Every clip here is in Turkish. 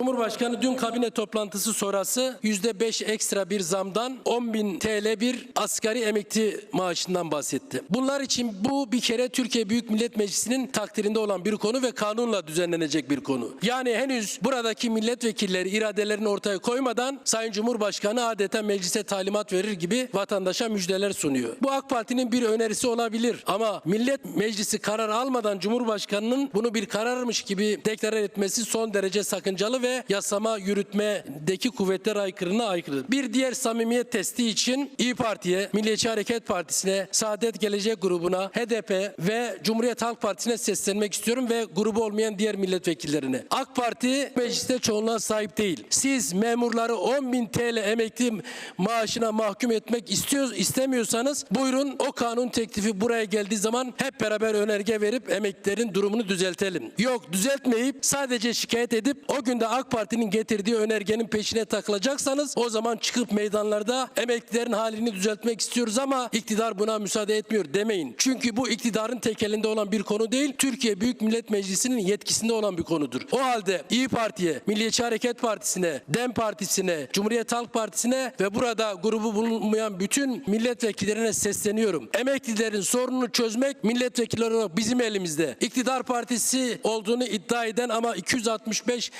Cumhurbaşkanı dün kabine toplantısı sonrası %5 ekstra bir zamdan 10 bin TL bir asgari emekli maaşından bahsetti. Bunlar için bu bir kere Türkiye Büyük Millet Meclisi'nin takdirinde olan bir konu ve kanunla düzenlenecek bir konu. Yani henüz buradaki milletvekilleri iradelerini ortaya koymadan Sayın Cumhurbaşkanı adeta meclise talimat verir gibi vatandaşa müjdeler sunuyor. Bu AK Parti'nin bir önerisi olabilir ama Millet Meclisi karar almadan Cumhurbaşkanı'nın bunu bir kararmış gibi deklare etmesi son derece sakıncalı ve yasama yürütmedeki kuvvetlere aykırına aykırı. Bir diğer samimiyet testi için İyi Parti'ye, Milliyetçi Hareket Partisi'ne, Saadet Gelecek grubuna, HDP ve Cumhuriyet Halk Partisi'ne seslenmek istiyorum ve grubu olmayan diğer milletvekillerine. AK Parti mecliste çoğunluğa sahip değil. Siz memurları 10 bin TL emekli maaşına mahkum etmek istiyor, istemiyorsanız buyurun o kanun teklifi buraya geldiği zaman hep beraber önerge verip emeklilerin durumunu düzeltelim. Yok düzeltmeyip sadece şikayet edip o günde AK Parti'nin getirdiği önergenin peşine takılacaksanız o zaman çıkıp meydanlarda emeklilerin halini düzeltmek istiyoruz ama iktidar buna müsaade etmiyor demeyin. Çünkü bu iktidarın tek elinde olan bir konu değil, Türkiye Büyük Millet Meclisi'nin yetkisinde olan bir konudur. O halde İyi Parti'ye, Milliyetçi Hareket Partisi'ne, DEM Partisi'ne, Cumhuriyet Halk Partisi'ne ve burada grubu bulunmayan bütün milletvekillerine sesleniyorum. Emeklilerin sorununu çözmek milletvekilleri olarak bizim elimizde. İktidar partisi olduğunu iddia eden ama 265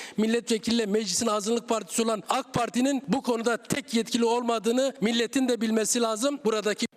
milletvekiliyle meclisin azınlık partisi olan AK Parti'nin bu konuda tek yetkili olmadığını milletin de bilmesi lazım. Buradaki